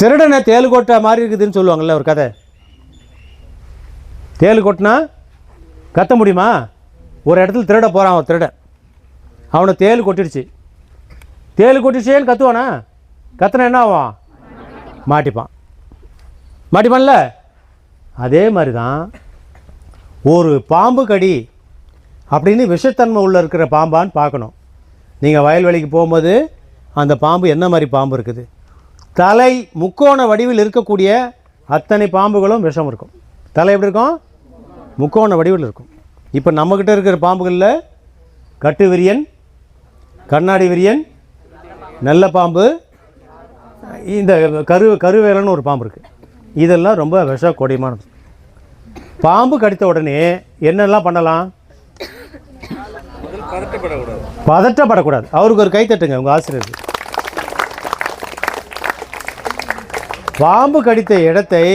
திருடனை தேள் கொட்ட மாதிரி இருக்குதுன்னு சொல்லுவாங்கள்ல ஒரு கதை. தேள் கொட்டினா கத்த முடியுமா? ஒரு இடத்துல திருட போகிறான் அவன் திருடன். அவனை தேள் கொட்டிடுச்சு. தேள் கொட்டிடுச்சேன்னு கத்துவானா? கத்தனை என்ன ஆகும் மாட்டிப்பான். மாட்டிப்பான்ல? அதே மாதிரி தான் ஒரு பாம்பு கடி அப்படின்னு விஷத்தன்மை உள்ள இருக்கிற பாம்பான்னு பார்க்கணும். நீங்கள் வயல்வெளிக்கு போகும்போது அந்த பாம்பு என்ன மாதிரி பாம்பு இருக்குது? தலை முக்கோண வடிவில் இருக்கக்கூடிய அத்தனை பாம்புகளும் விஷம் இருக்கும். தலை எப்படி இருக்கும்? முக்கோண வடிவில் இருக்கும். இப்போ நம்மக்கிட்ட இருக்கிற பாம்புகளில் கட்டு விரியன் கண்ணாடி விரியன் நல்ல பாம்பு இந்த கரு கருவேலன்னு ஒரு பாம்பு இருக்குது இதெல்லாம் ரொம்ப விஷ கொடியமானது பாம்பு கடித்த உடனே என்னெல்லாம் பண்ணலாம்? பதட்டப்படக்கூடாது. பதட்டப்படக்கூடாது. அவருக்கு ஒரு கை தட்டுங்க உங்கள் ஆசிரியருக்கு பாம்பு கடித்த இடத்தை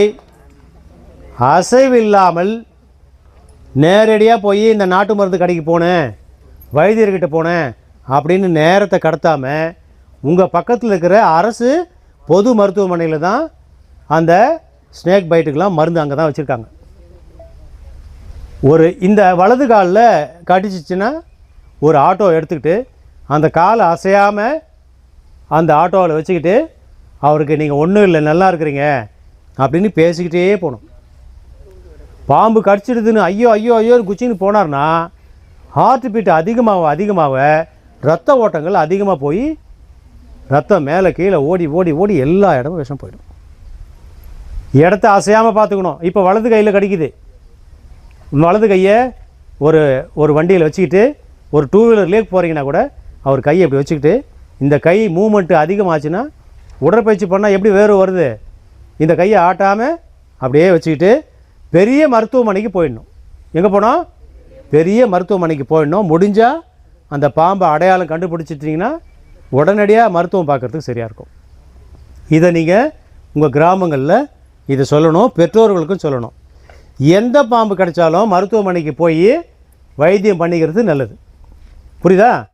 அசைவில்லாமல் நேரடியாக போய் இந்த நாட்டு மருந்து கடைக்கு போனேன் வைத்தியர்கிட்ட போனேன் அப்படின்னு நேரத்தை கடத்தாமல் உங்கள் பக்கத்தில் இருக்கிற அரசு பொது மருத்துவமனையில் தான் அந்த ஸ்னேக் பைட்டுக்கெலாம் மருந்து அங்கே தான் வச்சுருக்காங்க. ஒரு இந்த வலது காலில் கடிச்சிச்சின்னா ஒரு ஆட்டோ எடுத்துக்கிட்டு அந்த காலை அசையாமல் அந்த ஆட்டோவில் வச்சுக்கிட்டு அவருக்கு நீங்கள் ஒன்றும் இல்லை நல்லா இருக்கிறீங்க அப்படின்னு பேசிக்கிட்டே போகணும் பாம்பு கடிச்சிடுதுன்னு ஐயோ ஐயோ ஐயோ குச்சின்னு போனார்னா ஹார்ட் பீட் அதிகமாக அதிகமாக ரத்த ஓட்டங்கள் அதிகமாக போய் ரத்தம் மேலே கீழே ஓடி ஓடி ஓடி எல்லா இடமும் விஷம் போயிடும். இடத்த அசையாமல் பார்த்துக்கணும். இப்போ வலது கையில் கடிக்குது. வலது கையை ஒரு ஒரு வண்டியில் வச்சுக்கிட்டு ஒரு டூ வீலர்லேயே போகிறீங்கன்னா கூட அவர் கையை இப்படி வச்சுக்கிட்டு இந்த கை மூமெண்ட்டு அதிகமாச்சுன்னா உடற்பயிற்சி பண்ணால் எப்படி வேறு வருது? இந்த கையை ஆட்டாமல் அப்படியே வச்சுக்கிட்டு பெரிய மருத்துவமனைக்கு போயிடணும். எங்கே போனோம்? பெரிய மருத்துவமனைக்கு போயிடணும். முடிஞ்சால் அந்த பாம்பை அடையாளம் கண்டுபிடிச்சிட்டிங்கன்னா உடனடியாக மருத்துவம் பார்க்குறதுக்கு சரியாக இருக்கும். இதை நீங்கள் உங்கள் கிராமங்களில் இதை சொல்லணும். பெற்றோர்களுக்கும் சொல்லணும். எந்த பாம்பு கிடைச்சாலும் மருத்துவமனைக்கு போய் வைத்தியம் பண்ணிக்கிறது நல்லது. புரியுதா?